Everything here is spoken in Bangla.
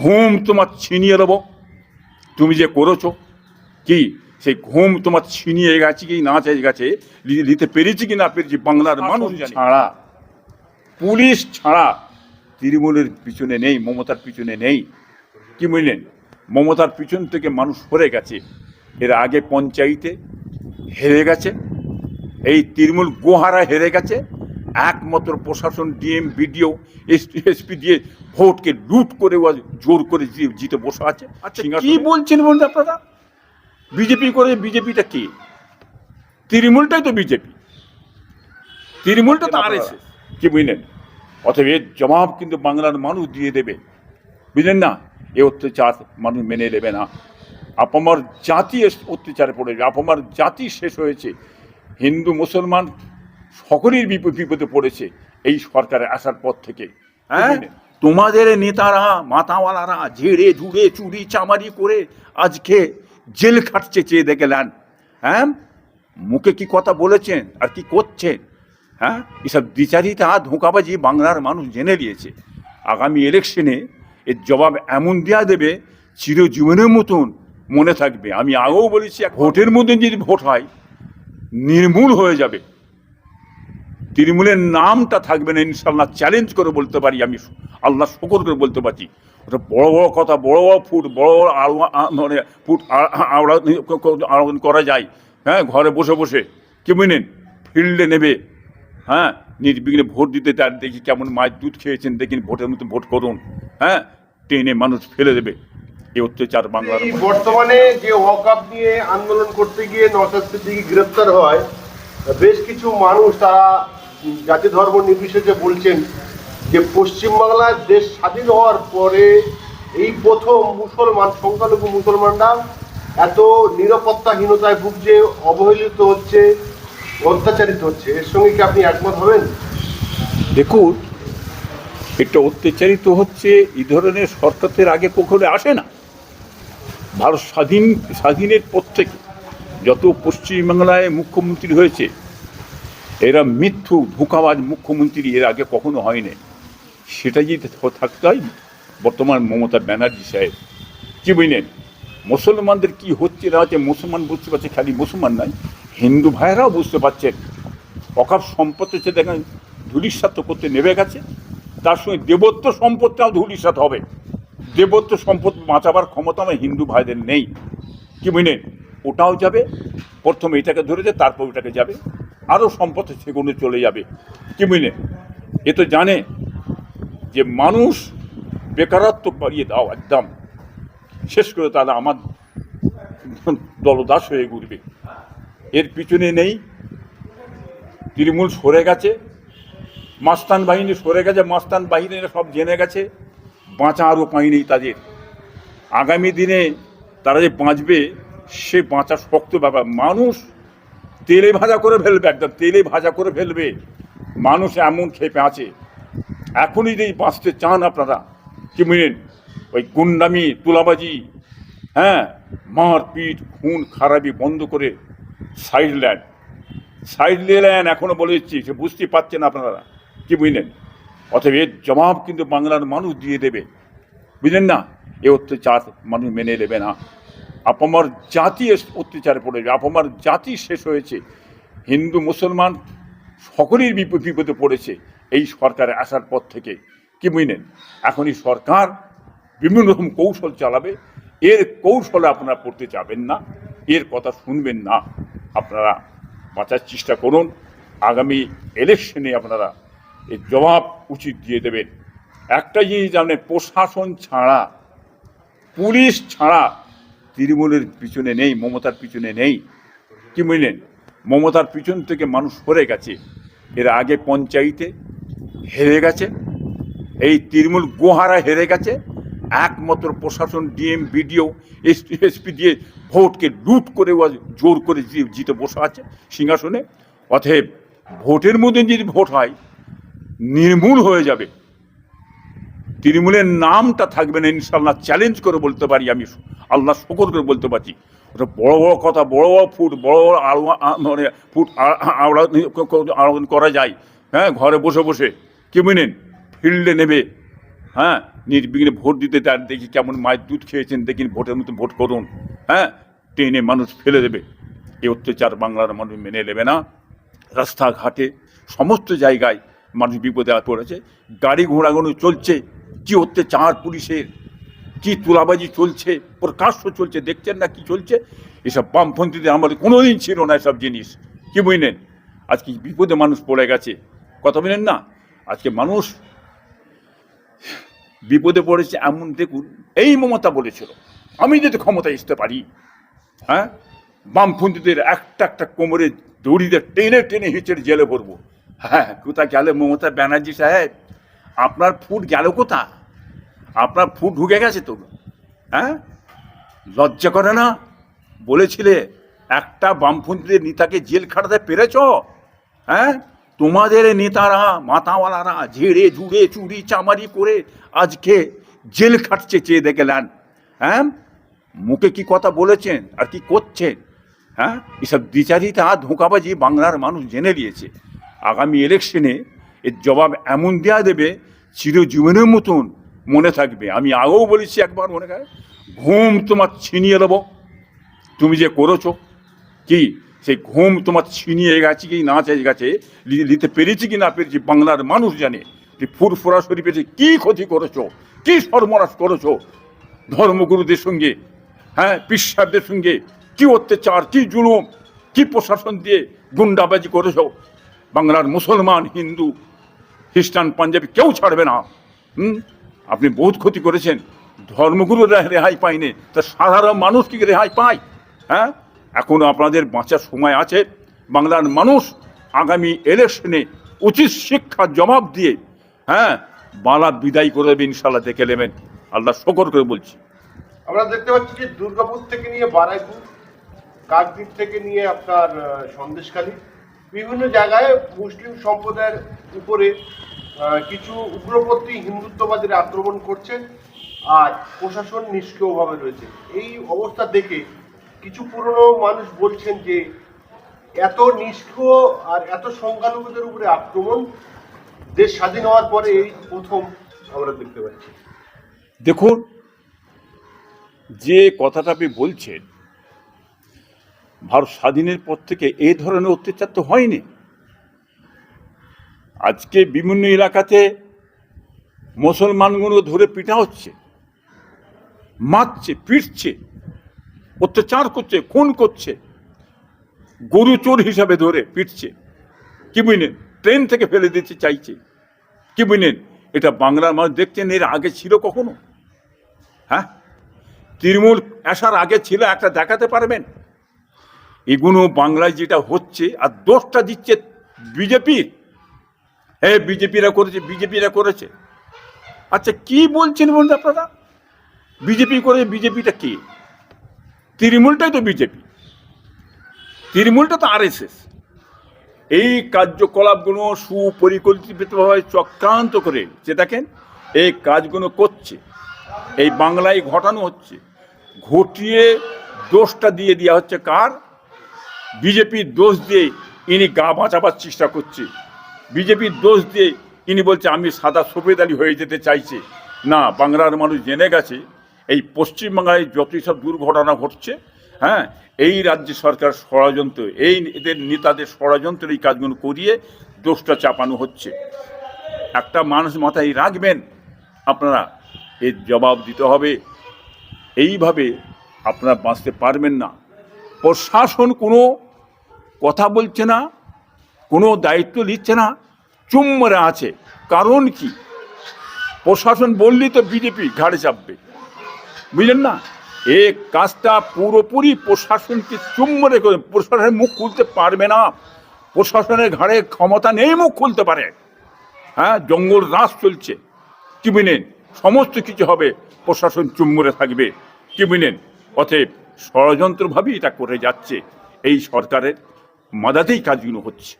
ঘুম তোমার ছিনিয়ে দেবো। তুমি যে করেছ কি? সেই ঘুম তোমার ছিনিয়ে গেছে কি না চেয়ে গেছে নিতে পেরেছি কি না পেরেছি বাংলার মানুষ ছাড়া। পুলিশ ছাড়া তৃণমূলের পিছনে নেই মমতার পিছনে নেই। কি বুঝলেন মমতার পিছন থেকে মানুষ সরে গেছে। এর আগে পঞ্চায়েতে হেরে গেছে। এই তৃণমূল গোহারা হেরে গেছে। একমাত্র প্রশাসন ডিএম বিডিও এসপি দিয়ে ভোটকে লুট করে জোর করে জিতে বসে আছে আচ্ছা কি বলছেন বলুন আপনারা? বিজেপি করে বিজেপিটা কে? তৃণমূলটাই তো বিজেপি। তৃণমূলটা তো আর এসে। কি বুঝলেন? অতএব এর জবাব কিন্তু বাংলার মানুষ দিয়ে দেবে। বুঝলেন না? এ অত্যাচার মানুষ মেনে নেবে না। আপামার জাতি অত্যাচারে পড়ে যাবে। আপামার জাতি শেষ হয়েছে। হিন্দু মুসলমান সকলেই বিপ- বিপদে পড়েছে এই সরকারে আসার পর থেকে। হ্যাঁ? তোমাদের নেতারা মাথাওয়ালারা ঝেড়ে ঝুড়ে চুরি চামারি করে আজকে জেল খাটছে চেয়ে দেখলেন হ্যাঁ? মুখে কি কথা বলেছেন আর কি করছেন? হ্যাঁ? এসব দ্বিচারিতা ধোঁকাবাজি বাংলার মানুষ জেনে নিয়েছে। আগামী ইলেকশনে এর জবাব এমন দেওয়া দেবে চিরজীবনের মতন মনে থাকবে। আমি আগেও বলেছি ভোটের মধ্যে যদি ভোট হয় নির্মূল হয়ে যাবে। তৃণমূলের নামটা থাকবে না ইনশাল্লাহ চ্যালেঞ্জ করে বলতে পারি আমি। আল্লাহ শকর করে বলতে পারছি। ওটা বড় বড় কথা, বড় বড় ফুট, বড় বড় মানে ফুট আড়া আড়ান করা যায়। হ্যাঁ ঘরে বসে বসে। কি বুঝলেন ফিল্ডে নেবে। হ্যাঁ নির্বিঘ্নে ভোট দিতে তার দেখি কেমন মায়ের দুধ খেয়েছেন দেখিন ভোটের মতো ভোট করুন। হ্যাঁ টেনে মানুষ ফেলে দেবে। অত্যাচার বাংলার বর্তমানে যে ওয়াকআপ নিয়ে আন্দোলন করতে গিয়ে নওশাদ সিদ্দিকী গ্রেপ্তার হয়, বেশ কিছু মানুষ তারা জাতি ধর্ম নির্বিশেষে বলছেন যে পশ্চিমবাংলার দেশ স্বাধীন হওয়ার পরে এই প্রথম মুসলমান, সংখ্যালঘু মুসলমানরা এত নিরাপত্তাহীনতায় ভুগছে, অবহেলিত হচ্ছে, অত্যাচারিত হচ্ছে। এর সঙ্গে কি আপনি একমত হবেন? দেখুন, এটা অত্যাচারিত হচ্ছে এই ধরনের সরকারের আগে কখনো আসে না। ভারত স্বাধীন, স্বাধীনের পর থেকে যত পশ্চিমবাংলায় মুখ্যমন্ত্রী হয়েছে এরা মিথ্যু, ধোঁকাবাজ মুখ্যমন্ত্রী এর আগে কখনো হয়নি। সেটা যদি থাকতে হয় বর্তমান মমতা ব্যানার্জি সাহেব। কি বুঝলেন? মুসলমানদের কি হচ্ছে না হচ্ছে মুসলমান বুঝতে পারছে, খালি মুসলমান নয়, হিন্দু ভাইয়েরাও বুঝতে পারছেন। অকাপ সম্পদ হচ্ছে দেখেন ধুলিসাত করতে নেমে গেছে। তার সঙ্গে দেবত্ব সম্পদটাও ধুলিসাত হবে। দেবত্ব সম্পদ বাঁচাবার ক্ষমতা আমার হিন্দু ভাইদের নেই। কি বুঝলেন? ওটাও যাবে, প্রথমে এটাকে ধরেছে, তারপর ওটাকে যাবে। আরও সম্পদ সেগুলো চলে যাবে। কি বুঝলেন এ তো জানে যে মানুষ বেকারত্ব বাড়িয়ে দাও একদম। শেষ করে তাহলে আমার দলদাস হয়ে ঘুরবে। এর পিছনে নেই, তৃণমূল সরে গেছে, মাস্তান বাহিনী সরে গেছে, মাস্তান বাহিনীরা সব জেনে গেছে, বাঁচা আরও উপায় নেই তাদের। আগামী দিনে তারা যে বাঁচবে, সে বাঁচা শক্ত ব্যাপার। মানুষ তেলে ভাজা করে ফেলবে, একদম তেলে ভাজা করে ফেলবে। মানুষ এমন খেপে আছে। এখনই যদি বাঁচতে চান আপনারা, কি বুঝলেন? ওই গুন্ডামি, তুলাবাজি হ্যাঁ? মারপিট, খুন, খারাপি বন্ধ করে সাইড ল্যান্ড সাইড লেন এখনও বলে দিচ্ছি, সে বুঝতে পারছেন আপনারা, কি বুঝলেন? অতএব এর জবাব কিন্তু বাংলার মানুষ দিয়ে দেবে। বুঝলেন না? এ অত্যাচার মানুষ মেনে নেবে না। আপামার জাতি অত্যাচারে পড়ে যাবে, আপামার জাতি শেষ হয়েছে। হিন্দু, মুসলমান সকলেই বিপ- বিপদে পড়েছে এই সরকারে আসার পর থেকে। কি বুঝলেন? এখনই সরকার বিভিন্ন রকম কৌশল চালাবে। এর কৌশলে আপনারা পড়তে যাবেন না, এর কথা শুনবেন না। আপনারা বাঁচার চেষ্টা করুন। আগামী ইলেকশনে আপনারা এর জবাব উচিত দিয়ে দেবেন। একটা জিনিস জানেন, প্রশাসন ছাড়া, পুলিশ ছাড়া তৃণমূলের পিছনে নেই, মমতার পিছনে নেই। কি বুঝলেন? মমতার পিছন থেকে মানুষ সরে গেছে। এর আগে পঞ্চায়েতে হেরে গেছে। এই তৃণমূল গোহারা হেরে গেছে। একমাত্র প্রশাসন, ডিএম, বিডিও এসপি দিয়ে ভোটকে লুট করে জোর করে জিতে বসে আছে সিংহাসনে। অতএব ভোটের মধ্যে যদি ভোট হয়, নির্মূল হয়ে যাবে। তৃণমূলের নামটা থাকবে না ইনশাল্লাহ চ্যালেঞ্জ করে বলতে পারি আমি। আল্লাহ শকর করে বলতে পারছি। ওটা বড় বড় কথা, বড় বড় ফুট, বড় বড় মানে ফুট আড়ান করা যায়। হ্যাঁ ঘরে বসে বসে। কি বুঝলেন? ফিল্ডে নেবে। হ্যাঁ নির্বিঘ্নে ভোট দিতে তার দেখি কেমন মায়ের দুধ খেয়েছেন, দেখি ভোটের মতো ভোট করুন। হ্যাঁ ট্রেনে মানুষ ফেলে দেবে। এই অত্যাচার বাংলার মানুষ মেনে নেবে না। রাস্তাঘাটে সমস্ত জায়গায় মানুষ বিপদে পড়েছে। গাড়ি ঘোড়াগুলো চলছে। কি অত্যাচার পুলিশের কি তুলাবাজি চলছে? প্রকাশ্য চলছে, দেখছেন না কি চলছে? এসব বামপন্থীদের আমাদের কোনোদিন ছিল না এসব জিনিস। কি বুঝলেন? আজকে বিপদে মানুষ পড়ে গেছে। কথা বলেন না? আজকে মানুষ বিপদে পড়েছে এমন, দেখুন, এই মমতা বলেছিল। আমি যদি ক্ষমতায় আসতে পারি হ্যাঁ? বামপন্থীদের একটা একটা কোমরে দড়িতে টেনে টেনে হিচড়ে জেলে ভরবো। হ্যাঁ কোথায় গেলে মমতা ব্যানার্জি সাহেব? আপনার ফুট গেল কোথা? আপনার ফুট ঢুকে গেছে তো? হ্যাঁ? লজ্জা করে না? বলেছিলে, একটা বামপন্থীদের নেতাকে জেল খাটাতে পেরেছ? হ্যাঁ? তোমাদের নেতারা, মাথাওয়ালারা ঝেড়ে, ঝুড়ে, চুরি, চামারি করে আজকে জেল খাটছে চেয়ে দেখলেন হ্যাঁ? মুখে কি কথা বলেছেন আর কি করছেন? হ্যাঁ? এসব দ্বিচারিতা ধোঁকাবাজি বাংলার মানুষ জেনে নিয়েছে। আগামী ইলেকশনে এর জবাব এমন দেওয়া দেবে, চিরজীবনের মতন মনে থাকবে। আমি আগেও বলেছি একবার, মনে হয় ঘুম তোমার ছিনিয়ে দেবো। তুমি যে করেছ, কি? সেই ঘুম তোমার ছিনিয়ে গেছে কি না চেয়ে গেছে নিতে পেরেছি কি না পেরেছি, বাংলার মানুষ জানে যে ফুরফুরা শরীফে কি ক্ষতি করেছ, কি সর্বনাশ করেছ। ধর্মগুরুদের সঙ্গে হ্যাঁ পিসাবদের সঙ্গে কি অত্যাচার, কি জুলুম, কি প্রশাসন দিয়ে গুন্ডাবাজি করেছ। বাংলার মুসলমান হিন্দু খ্রিস্টান পাঞ্জাবি কেউ ছাড়বে না। হুম? আপনি বহুত ক্ষতি করেছেন। ধর্মগুরুরা রেহাই পায়নি। তা সাধারণ মানুষ কি রেহাই পায়? হ্যাঁ? এখন আপনাদের বাঁচার সময় আছে। বাংলার মানুষ আগামী ইলেকশনে উচিত শিক্ষার জবাব দিয়ে হ্যাঁ বালা বিদায় করে দেবে ইনশাল্লাহ দেখে নেবেন। আল্লাহ শকর করে বলছি। আমরা দেখতে পাচ্ছি যে দুর্গাপুর থেকে নিয়ে বারাইপুর, কাকদ্বীপ থেকে নিয়ে আপনার সন্দেশখালী। বিভিন্ন জায়গায় মুসলিম সম্প্রদায়ের উপরে কিছু উগ্রপন্থী হিন্দুত্ববাদীরা আক্রমণ করছে আর প্রশাসন নিষ্ক্রিয়ভাবে রয়েছে। এই অবস্থা দেখে কিছু পুরনো মানুষ বলছেন যে, এত নিষ্ক্রিয় আর এত সংখ্যালঘুদের উপরে আক্রমণ দেশ স্বাধীন হওয়ার পরে এই প্রথম আমরা দেখতে পাচ্ছি। দেখুন, যে কথাটা আপনি বলছেন ভারত স্বাধীনের পর থেকে এই ধরনের অত্যাচার তো হয়নি। আজকে বিভিন্ন এলাকাতে মুসলমানগুলো ধরে পিটা হচ্ছে, মারছে, পিটছে, অত্যাচার করছে, খুন করছে, গরু চোর হিসাবে ধরে পিটছে। কি বুঝলেন? ট্রেন থেকে ফেলে দিতে চাইছে। কি বুঝলেন? এটা বাংলার মানুষ দেখছেন, এর আগে ছিল কখনো? হ্যাঁ? তৃণমূল আসার আগে ছিল, একটা দেখাতে পারবেন? এগুলো বাংলায় যেটা হচ্ছে আর দোষটা দিচ্ছে বিজেপির হ্যাঁ বিজেপিরা করেছে বিজেপিরা করেছে। আচ্ছা কি বলছেন বলুন আপনারা? বিজেপি করে বিজেপিটা কি? তৃণমূলটাই তো বিজেপি তৃণমূলটা তো আরএসএস এই কার্যকলাপগুলো সুপরিকল্পিতভাবে চক্রান্ত করে, যে দেখেন, এই কাজগুলো করছে, এই বাংলায় ঘটানো হচ্ছে। ঘটিয়ে দোষটা দিয়ে দেওয়া হচ্ছে কার? বিজেপির দোষ দিয়ে ইনি গা বাঁচাবার চেষ্টা করছে। বিজেপির দোষ দিয়ে ইনি বলছে, আমি সাদা সফেদালি হয়ে যেতে চাইছে। না, বাংলার মানুষ জেনে গেছে, এই পশ্চিমবাংলায় যতই সব দুর্ঘটনা ঘটছে হ্যাঁ এই রাজ্য সরকার ষড়যন্ত্র, এই এদের নেতাদের ষড়যন্ত্র এই কাজগুলো করিয়ে দোষটা চাপানো হচ্ছে। একটা মানুষ মাথায় রাখবেন, আপনারা, এর জবাব দিতে হবে। এইভাবে আপনারা বাঁচতে পারবেন না। প্রশাসন কোনো কথা বলছে না, কোনো দায়িত্ব নিচ্ছে না চুম্বরে আছে। কারণ কি? প্রশাসন বললেই তো বিজেপি ঘাড়ে চাপবে। বুঝলেন না? এ কাজটা পুরোপুরি প্রশাসনকে চুম্বরে প্রশাসনের মুখ খুলতে পারবে না। প্রশাসনের ঘাড়ে ক্ষমতা নেই, মুখ খুলতে পারে। হ্যাঁ জঙ্গল রাস চলছে। কি বুঝলেন? সমস্ত কিছু হবে, প্রশাসন চুম্বরে থাকবে। কি বুঝলেন? অতএব ষড়যন্ত্রভাবেই এটা করে যাচ্ছে। এই সরকারের মাদাতেই কাজগুলো হচ্ছে।